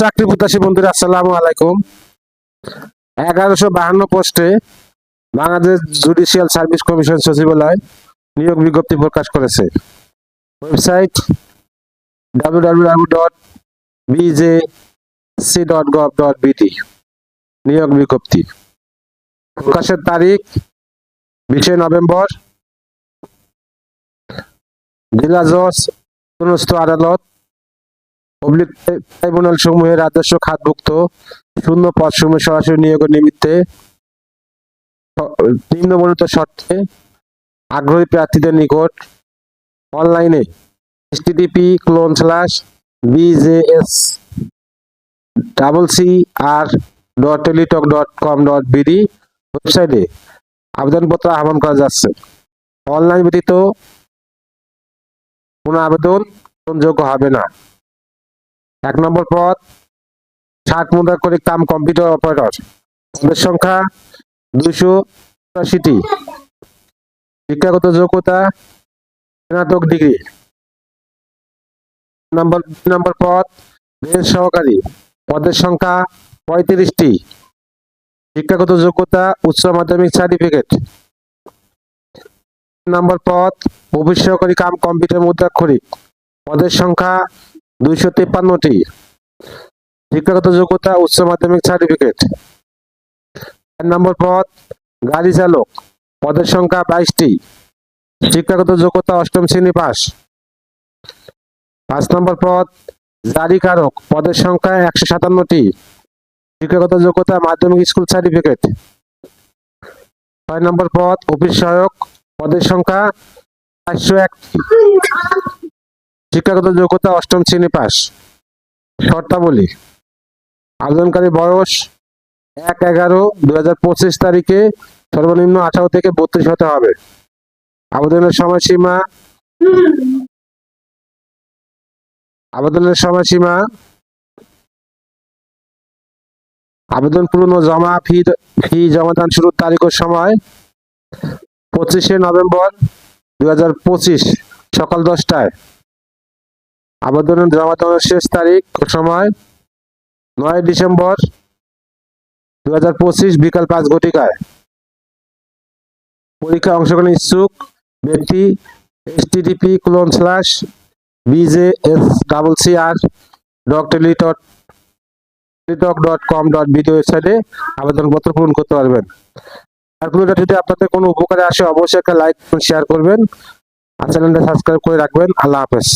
চাকরি প্রত্যাশী বন্ধুরা, আসসালামু আলাইকুম। এগারোশো বাহান্ন পোস্টে বাংলাদেশ জুডিশিয়াল সার্ভিস কমিশন সচিবালয় নিয়োগ বিজ্ঞপ্তি প্রকাশ করেছে। Website W W dot B J C dot gov dot B T নিয়োগ বিজ্ঞপ্তি। প্রকাশের তারিখ বিশে নভেম্বর। জেলা জজ আদালত পাবলিক ট্রাইব্যুনাল সমূহের রাজস্ব খাতভুক্ত, শূন্য পদ সমূহ সরাসরি নিয়োগের নিমিত্তে নিম্নবর্ণিত শর্তে আগ্রহী প্রার্থীদের নিকট অনলাইনে S T D P colon slash B J S double C R dot Teletalk dot com dot B D ওয়েবসাইটে আবেদনপত্র আহ্বান করা যাচ্ছে। অনলাইন ব্যতীত কোনো আবেদন গ্রহণযোগ্য হবে না। এক নম্বর পদ ষাট মুদ্রা করে কাম কম্পিউটার অপারেটর। পদের সংখ্যা দুইশো চুরাশিটি শিক্ষাগত যোগ্যতা স্নাতক ডিগ্রি। নম্বর নম্বর পদ বেঞ্চ সহকারী। পদের সংখ্যা পঁয়ত্রিশটি। শিক্ষাগত যোগ্যতা উচ্চ মাধ্যমিক সার্টিফিকেট। নম্বর পদ সহকারী কাম কম্পিউটার মুদ্রাক্ষরিক। পদের সংখ্যা দুইশো তেপ্পান্নটি। শিক্ষাগত যোগ্যতা, উচ্চ মাধ্যমিক সার্টিফিকেট। চার নম্বর পদ, গাড়ি চালক। পদের সংখ্যা বাইশটি। শিক্ষাগত যোগ্যতা, অষ্টম শ্রেণি পাস। পাঁচ নম্বর পদ, জারি কারক। পদের সংখ্যা একশো সাতান্নটি। শিক্ষাগত যোগ্যতা, মাধ্যমিক স্কুল সার্টিফিকেট। ছয় নম্বর পদ, অফিস সহায়ক। পদের সংখ্যা চারশো একটি। শিক্ষাগত যোগ্যতা অষ্টম শ্রেণি পাস। শর্তাবলী, আবেদনকারী বয়স এক এগারো দু তারিখে সর্বনিম্ন আঠারো থেকে বত্রিশ হতে হবে। আবেদনের সময়সীমা আবেদনের সময়সীমা, আবেদন পূর্ণ জমা ফি ফি জমাদান শুরুর তারিখ ও সময়, পঁচিশে নভেম্বর দু হাজার পঁচিশ সকাল দশটায়। আবেদনের জমা দেওয়ার শেষ তারিখ সময়? নয় ডিসেম্বর দু হাজার পঁচিশ বিকাল পাঁচ ঘটিকায়। পরীক্ষায় অংশগ্রহণ ইচ্ছুক ব্যক্তি S T D P colon slash B J S double C R dot Teletalk Teletalk dot com dot B D ওয়েবসাইটে আবেদনপত্র পূরণ করতে পারবেন। আর যদি আপনাদের কোনো উপকারে আসে অবশ্যই একটা লাইক শেয়ার করবেন। আর চ্যানেলটা সাবস্ক্রাইব করে রাখবেন। আল্লাহ হাফেজ।